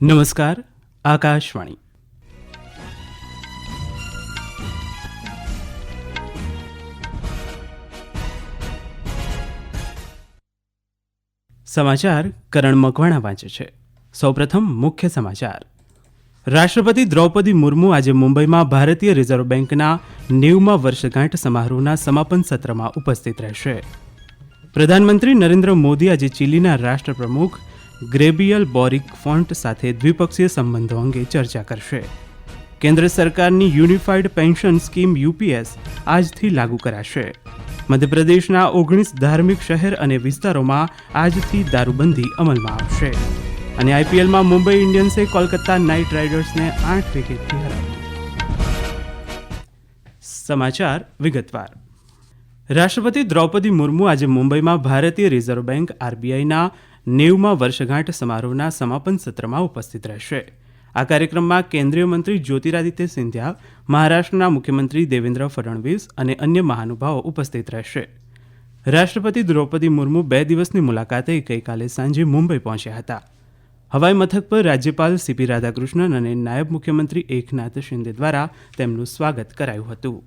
નમસ્કાર આકાશવાણી સમાચાર કરણ મકવાણા વાંચે છે સૌપ્રથમ મુખ્ય સમાચાર રાષ્ટ્રપતિ દ્રૌપદી મુર્મુ આજે મુંબઈમાં ભારતીય રિઝર્વ બેંકના નેવમાં વર્ષગાંઠ સમારોહના સમાપન સત્રમાં ઉપસ્થિત રહેશે પ્રધાનમંત્રી નરેન્દ્ર મોદી આજે ચીલીના રાષ્ટ્રપ્રમુખ ગ્રેબિયલ બોરિક ફોન્ટ સાથે દ્વિપક્ષીય સંબંધો અંગે ચર્ચા કરશે. કેન્દ્ર સરકારની યુનિફાઈડ પેન્શન સ્કીમ યુપીએસ આજથી લાગુ કરાશે. મધ્યપ્રદેશના ઓગણીસ ધાર્મિક શહેર અને વિસ્તારોમાં આજથી દારૂબંધી અમલમાં આવશે. અને આઈપીએલમાં મુંબઈ ઇન્ડિયન્સે કોલકાતા નાઇટ રાઇડર્સને આઠ વિકેટથી સમાચાર વિગતવાર. રાષ્ટ્રપતિ દ્રૌપદી મુર્મુ આજે મુંબઈમાં ભારતીય રિઝર્વ બેંક આરબીઆઈના નેવમાં વર્ષગાંઠ સમારોહના સમાપન સત્રમાં ઉપસ્થિત રહેશે. આ કાર્યક્રમમાં કેન્દ્રીય મંત્રી જ્યોતિરાદિત્ય સિંધિયા, મહારાષ્ટ્રના મુખ્યમંત્રી દેવેન્દ્ર ફડણવીસ અને અન્ય મહાનુભાવો ઉપસ્થિત રહેશે. રાષ્ટ્રપતિ દ્રૌપદી મુર્મુ બે દિવસની મુલાકાતે ગઈકાલે સાંજે મુંબઈ પહોંચ્યા હતા. હવાઈ મથક પર રાજ્યપાલ સીપી રાધાકૃષ્ણન અને નાયબ મુખ્યમંત્રી એકનાથ શિંદે દ્વારા તેમનું સ્વાગત કરાયું હતું.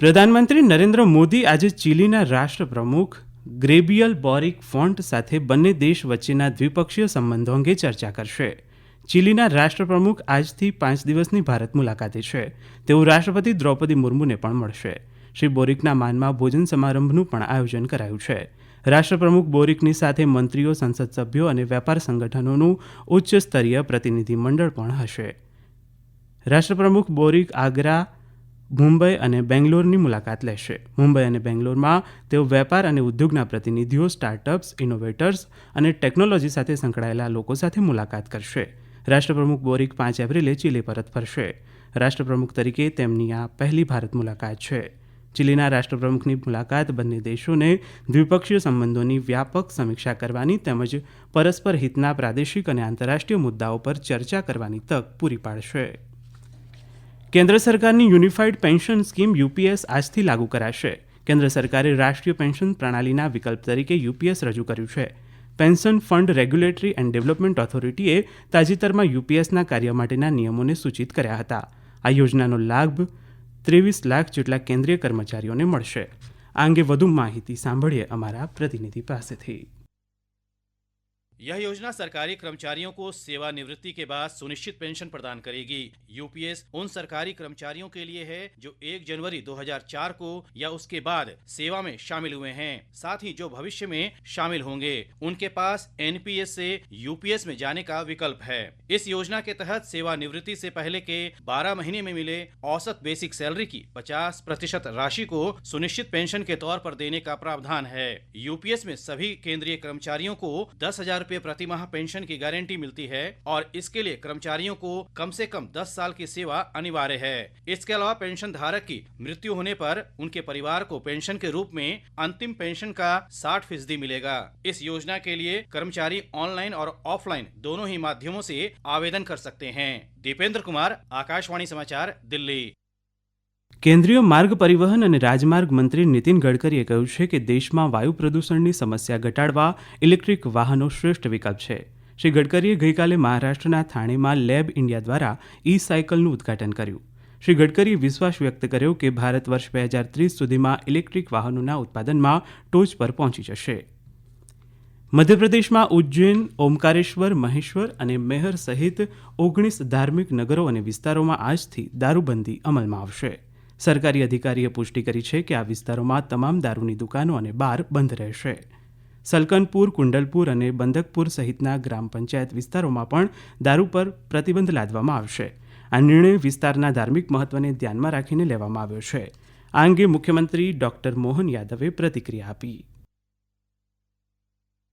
પ્રધાનમંત્રી નરેન્દ્ર મોદી આજે ચીલીના રાષ્ટ્રપ્રમુખ ગ્રેબિયલ બોરિક ફોન્ટ સાથે બંને દેશ વચ્ચેના દ્વિપક્ષીય સંબંધો અંગે ચર્ચા કરશે. ચીલીના રાષ્ટ્રપ્રમુખ આજથી પાંચ દિવસની ભારત મુલાકાતે છે. તેઓ રાષ્ટ્રપતિ દ્રૌપદી મુર્મુને પણ મળશે. શ્રી બોરિકના માનમાં ભોજન સમારંભનું પણ આયોજન કરાયું છે. રાષ્ટ્રપ્રમુખ બોરિકની સાથે મંત્રીઓ, સંસદ સભ્યો અને વેપાર સંગઠનોનું ઉચ્ચ સ્તરીય પ્રતિનિધિમંડળ પણ હશે. રાષ્ટ્રપ્રમુખ બોરિક આગ્રા મુંબઈ અને બેંગ્લોરની મુલાકાત લેશે. મુંબઈ અને બેંગ્લોરમાં તેઓ વેપાર અને ઉદ્યોગના પ્રતિનિધિઓ સ્ટાર્ટઅપ્સ ઇનોવેટર્સ અને ટેકનોલોજી સાથે સંકળાયેલા લોકો સાથે મુલાકાત કરશે. રાષ્ટ્રપ્રમુખ બોરિક પાંચ એપ્રિલે ચીલી પરત ફરશે. રાષ્ટ્રપ્રમુખ તરીકે તેમની આ પહેલી ભારત મુલાકાત છે. ચીલીના રાષ્ટ્રપ્રમુખની મુલાકાત બંને દેશોને દ્વિપક્ષીય સંબંધોની વ્યાપક સમીક્ષા કરવાની તેમજ પરસ્પર હિતના પ્રાદેશિક અને આંતરરાષ્ટ્રીય મુદ્દાઓ પર ચર્ચા કરવાની તક પૂરી પાડશે. કેન્દ્ર સરકારની યુનિફાઈડ પેન્શન સ્કીમ યુપીએસ આજથી લાગુ કરાશે. કેન્દ્ર સરકારે રાષ્ટ્રીય પેન્શન પ્રણાલીના વિકલ્પ તરીકે યુપીએસ રજૂ કર્યું છે. Pension fund regulatory and development ઓથોરિટીએ તાજેતરમાં યુપીએસના કાર્ય માટેના નિયમોને સૂચિત કર્યા હતા. આ યોજનાનો લાભ ત્રેવીસ લાખ જેટલા કેન્દ્રીય કર્મચારીઓને મળશે. આ અંગે વધુ માહિતી સાંભળીએ અમારા પ્રતિનિધિ પાસેથી. यह योजना सरकारी कर्मचारियों को सेवानिवृत्ति के बाद सुनिश्चित पेंशन प्रदान करेगी। यूपीएस उन सरकारी कर्मचारियों के लिए है जो 1 जनवरी 2004 को या उसके बाद सेवा में शामिल हुए हैं, साथ ही जो भविष्य में शामिल होंगे। उनके पास एनपीएस से यूपीएस में जाने का विकल्प है। इस योजना के तहत सेवानिवृत्ति से पहले के 12 महीने में मिले औसत बेसिक सैलरी की 50 प्रतिशत राशि को सुनिश्चित पेंशन के तौर पर देने का प्रावधान है। यूपीएस में सभी केंद्रीय कर्मचारियों को दस हज़ार रूपए प्रति माह पेंशन की गारंटी मिलती है और इसके लिए कर्मचारियों को कम से कम 10 साल की सेवा अनिवार्य है। इसके अलावा पेंशन धारक की मृत्यु होने पर उनके परिवार को पेंशन के रूप में अंतिम पेंशन का 60 फ़ीसदी मिलेगा। इस योजना के लिए कर्मचारी ऑनलाइन और ऑफलाइन दोनों ही माध्यमों से आवेदन कर सकते हैं। दीपेंद्र कुमार, आकाशवाणी समाचार, दिल्ली। કેન્દ્રીય માર્ગ પરિવહન અને રાજમાર્ગ મંત્રી નીતિન ગડકરીએ કહ્યું છે કે દેશમાં વાયુ પ્રદૂષણની સમસ્યા ઘટાડવા ઇલેક્ટ્રિક વાહનો શ્રેષ્ઠ વિકલ્પ છે. શ્રી ગડકરીએ ગઈકાલે મહારાષ્ટ્રના થાણેમાં લેબ ઇન્ડિયા દ્વારા ઈ સાયકલનું ઉદ્ઘાટન કર્યું. શ્રી ગડકરીએ વિશ્વાસ વ્યક્ત કર્યો કે ભારત વર્ષ બે હજાર ત્રીસ સુધીમાં ઇલેક્ટ્રિક વાહનોના ઉત્પાદનમાં ટોચ પર પહોંચી જશે. મધ્યપ્રદેશમાં ઉજ્જૈન, ઓમકારેશ્વર, મહેશ્વર અને મેહર સહિત ઓગણીસ ધાર્મિક નગરો અને વિસ્તારોમાં આજથી દારૂબંધી અમલમાં આવશે. સરકારી અધિકારીએ પુષ્ટિ કરી છે કે આ વિસ્તારોમાં તમામ દારૂની દુકાનો અને બાર બંધ રહેશે. સલકનપુર, કુંડલપુર અને બંધકપુર સહિતના ગ્રામ પંચાયત વિસ્તારોમાં પણ દારૂ પર પ્રતિબંધ લાદવામાં આવશે. આ નિર્ણય વિસ્તારના ધાર્મિક મહત્વને ધ્યાનમાં રાખીને લેવામાં આવ્યો છે. આ અંગે મુખ્યમંત્રી ડોક્ટર મોહન યાદવે પ્રતિક્રિયા આપી.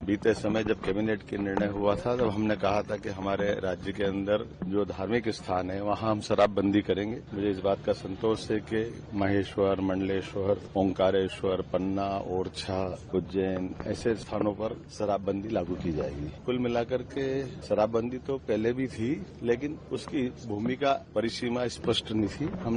बीते समय जब कैबिनेट के निर्णय हुआ था, तब हमने कहा था कि हमारे राज्य के अंदर जो धार्मिक स्थान है, वहाँ हम शराबबंदी करेंगे। मुझे इस बात का संतोष है कि महेश्वर, मंडलेश्वर, ओंकारेश्वर, पन्ना, ओरछा, उज्जैन, ऐसे स्थानों पर शराबबंदी लागू की जाएगी। कुल मिलाकर के शराबबंदी तो पहले भी थी, लेकिन उसकी भूमिका परिसीमा स्पष्ट नहीं थी। हम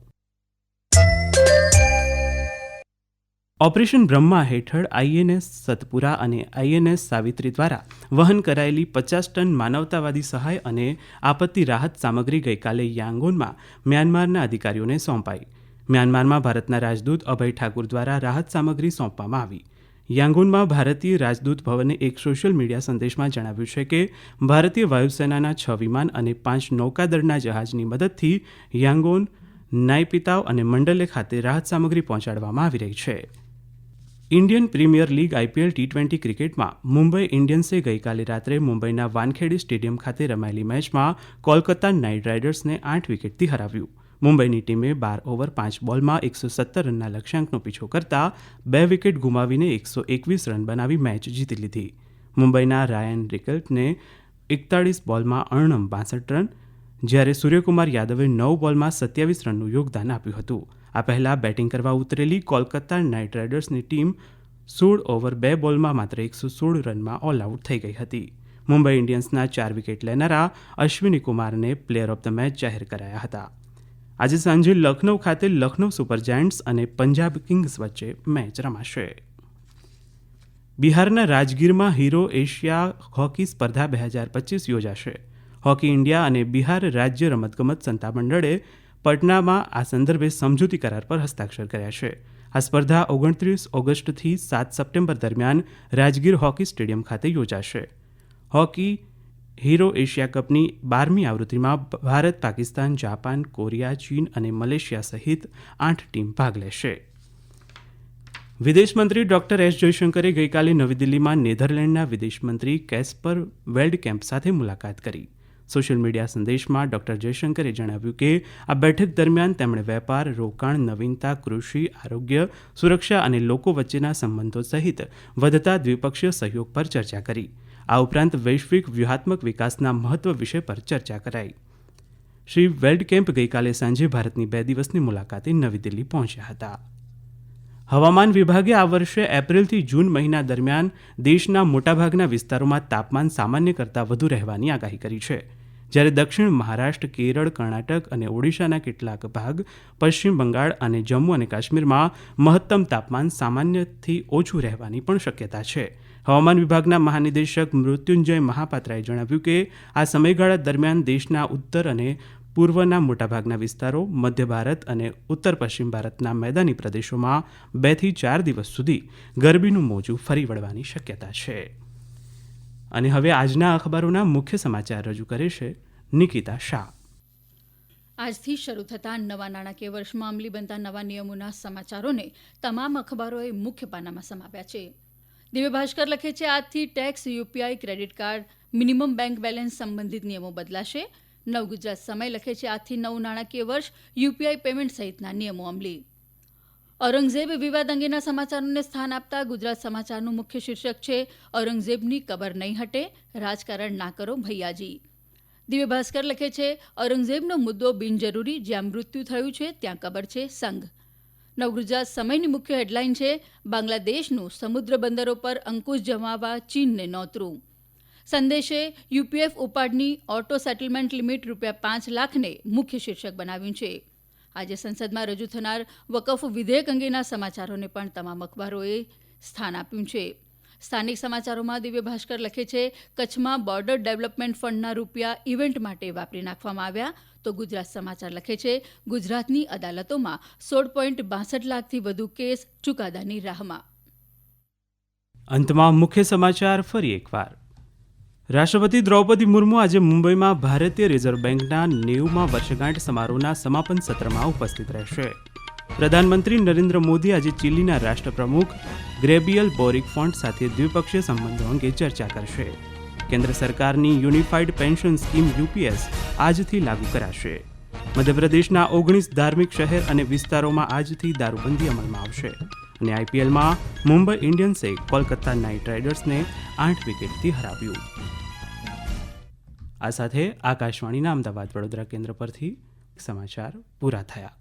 ઓપરેશન બ્રહ્મા હેઠળ આઈએનએસ સતપુરા અને આઈએનએસ સાવિત્રી દ્વારા વહન કરાયેલી પચાસ ટન માનવતાવાદી સહાય અને આપત્તિ રાહત સામગ્રી ગઈકાલે યાંગોનમાં મ્યાનમારના અધિકારીઓને સોંપાઈ. મ્યાનમારમાં ભારતના રાજદૂત અભય ઠાકુર દ્વારા રાહત સામગ્રી સોંપવામાં આવી. યાંગુનમાં ભારતીય રાજદૂત ભવને એક સોશિયલ મીડિયા સંદેશમાં જણાવ્યું છે કે, ભારતીય વાયુસેનાના છ વિમાન અને પાંચ નૌકાદળના જહાજની મદદથી યાંગોન, નાયપિતાવ અને મંડલે ખાતે રાહત સામગ્રી પહોંચાડવામાં આવી રહી છે. Indian Premier League IPL T twenty ક્રિકેટમાં મુંબઈ ઇન્ડિયન્સે ગઈકાલે રાત્રે મુંબઈના વાનખેડે સ્ટેડિયમ ખાતે રમાયેલી મેચમાં કોલકાતા નાઇટ રાઇડર્સને આઠ વિકેટથી હરાવ્યું. મુંબઈની ટીમે બાર ઓવર, પાંચ બોલમાં એકસો સત્તર રનના લક્ષ્યાંકનો પીછો કરતા બે વિકેટ ગુમાવીને એકસો એકવીસ રન બનાવી મેચ જીતી લીધી. મુંબઈના રાયન રિકલ્ટને એકતાળીસ બોલમાં અર્ણમ બાસઠ રન, જ્યારે સૂર્યકુમાર યાદવે નવ બોલમાં સત્યાવીસ રનનું યોગદાન આપ્યું હતું. આ પહેલા બેટિંગ કરવા ઉતરેલી કોલકાતા નાઇટ રાઇડર્સની ટીમ સોળ ઓવર બે બોલમાં માત્ર એકસો સોળ રનમાં ઓલ આઉટ થઈ ગઈ હતી. મુંબઈ ઇન્ડિયન્સના ચાર વિકેટ લેનારા અશ્વિની કુમારને પ્લેયર ઓફ ધ મેચ જાહેર કરાયા હતા. આજે સાંજે લખનૌ ખાતે લખનૌ સુપર જાયન્ટ્સ અને પંજાબ કિંગ્સ વચ્ચે મેચ રમાશે. બિહારના રાજગીરમાં હીરો એશિયા હોકી સ્પર્ધા બે હજાર પચીસ યોજાશે. હોકી ઇન્ડિયા અને બિહાર રાજ્ય રમતગમત સત્તામંડળે પટનામાં આ સંદર્ભે સમજૂતી કરાર પર હસ્તાક્ષર કર્યા છે. આ સ્પર્ધા ઓગણત્રીસ ઓગસ્ટથી સાત સપ્ટેમ્બર દરમિયાન રાજગીર હોકી સ્ટેડિયમ ખાતે યોજાશે. હોકી હીરો એશિયા કપની બારમી આવૃત્તિમાં ભારત, પાકિસ્તાન, જાપાન, કોરિયા, ચીન અને મલેશિયા સહિત આઠ ટીમ ભાગ લેશે. વિદેશમંત્રી ડોક્ટર એસ જયશંકરે ગઈકાલે નવી દિલ્હીમાં નેધરલેન્ડના વિદેશમંત્રી કેસ્પર વેલ્ડકેમ્પ સાથે મુલાકાત કરી. સોશિયલ મીડિયા સંદેશમાં ડોક્ટર જયશંકરે જણાવ્યું કે, આ બેઠક દરમિયાન તેમણે વેપાર, રોકાણ, નવીનતા, કૃષિ, આરોગ્ય, સુરક્ષા અને લોકો વચ્ચેના સંબંધો સહિત વધતા દ્વિપક્ષીય સહયોગ પર ચર્ચા કરી. આ ઉપરાંત વૈશ્વિક વ્યૂહાત્મક વિકાસના મહત્વ વિષય પર ચર્ચા કરાઈ. શ્રી વેલ્ડ કેમ્પ ગઈકાલે સાંજે ભારતની બે દિવસની મુલાકાતે નવી દિલ્હી પહોંચ્યા હતા. હવામાન વિભાગે આ વર્ષે એપ્રિલથી જૂન મહિના દરમિયાન દેશના મોટાભાગના વિસ્તારોમાં તાપમાન સામાન્ય કરતાં વધુ રહેવાની આગાહી કરી છે. જ્યારે દક્ષિણ મહારાષ્ટ્ર, કેરળ, કર્ણાટક અને ઓડિશાના કેટલાક ભાગ, પશ્ચિમ બંગાળ અને જમ્મુ અને કાશ્મીરમાં મહત્તમ તાપમાન સામાન્યથી ઓછું રહેવાની પણ શક્યતા છે. હવામાન વિભાગના મહાનિદેશક મૃત્યુંજય મહાપાત્રાએ જણાવ્યું કે, આ સમયગાળા દરમિયાન દેશના ઉત્તર અને પૂર્વના મોટાભાગના વિસ્તારો, મધ્ય ભારત અને ઉત્તર પશ્ચિમ ભારતના મેદાની પ્રદેશોમાં બેથી ચાર દિવસ સુધી ગરમીનું મોજું ફરી વળવાની શક્યતા છે. અને હવે આજના અખબારોના મુખ્ય સમાચાર રજૂ કરે છે નિકિતા શાહ. આજથી શરૂ થતા નવા નાણાકીય વર્ષમાં અમલી બનતા નવા નિયમોના સમાચારોને તમામ અખબારોએ મુખ્ય પાનામાં સમાવ્યા છે. દિવ્ય ભાસ્કર લખે છે, આજથી tax, UPI, credit card, minimum bank balance સંબંધિત નિયમો બદલાશે. નવ ગુજરાત સમય લખે છે, આજથી નવું નાણાકીય વર્ષ યુપીઆઈ પેમેન્ટ સહિતના નિયમો અમલી. ઔરંગઝેબ વિવાદ અંગેના સમાચારોને સ્થાન આપતા ગુજરાત સમાચારનું મુખ્ય શીર્ષક છે, ઔરંગઝેબની કબર નહીં હટે, રાજકારણ ના કરો ભૈયાજી. દિવ્ય ભાસ્કર લખે છે, ઔરંગઝેબનો મુદ્દો બિનજરૂરી, જ્યાં મૃત્યુ થયું છે, ત્યાં કબર છે, સંઘ. નવગુજરાત સમયની મુખ્ય હેડલાઇન છે, બાંગ્લાદેશનું સમુદ્ર બંદરો પર અંકુશ જમાવવા ચીનને નોતરું. સંદેશે, યુપીએફ ઉપાડની ઓટો સેટલમેન્ટ લિમિટ રૂપિયા પાંચ લાખને મુખ્ય શીર્ષક બનાવ્યું છે. આજે સંસદમાં રજૂ થનાર વકફ વિધેયક અંગેના સમાચારોને પણ તમામ અખબારોએ સ્થાન આપ્યું છે. સ્થાનિક સમાચારોમાં દિવ્ય ભાસ્કર લખે છે, કચ્છમાં બોર્ડર ડેવલપમેન્ટ ફંડના રૂપિયા ઇવેન્ટ માટે વાપરી નાખવામાં આવ્યા. તો ગુજરાત સમાચાર લખે છે, ગુજરાતની અદાલતોમાં સોળ પોઈન્ટ બાસઠ લાખથી વધુ કેસ ચુકાદાની રાહમાં. અંતમાં મુખ્ય સમાચાર ફરી એકવાર. રાષ્ટ્રપતિ દ્રૌપદી મુર્મુ આજે મુંબઈમાં ભારતીય રિઝર્વ બેંકના નેવમાં વર્ષગાંઠ સમારોહના સમાપન સત્રમાં ઉપસ્થિત રહેશે. પ્રધાનમંત્રી નરેન્દ્ર મોદી આજે ચીલીના રાષ્ટ્રપ્રમુખ ગ્રેબિયલ બોરિક ફોન્ટ સાથે દ્વિપક્ષીય સંબંધો અંગે ચર્ચા કરશે. કેન્દ્ર સરકારની યુનિફાઈડ પેન્શન સ્કીમ યુપીએસ આજથી લાગુ કરાશે. મધ્યપ્રદેશના ઓગણીસ ધાર્મિક શહેર અને વિસ્તારોમાં આજથી દારૂબંધી અમલમાં આવશે અને આઈપીએલમાં મુંબઈ ઇન્ડિયન્સે કોલકાતા નાઇટ રાઇડર્સને આઠ વિકેટથી હરાવ્યું. આ સાથે આકાશવાણીના અમદાવાદ વડોદરા કેન્દ્ર પરથી સમાચાર પૂરા થયા.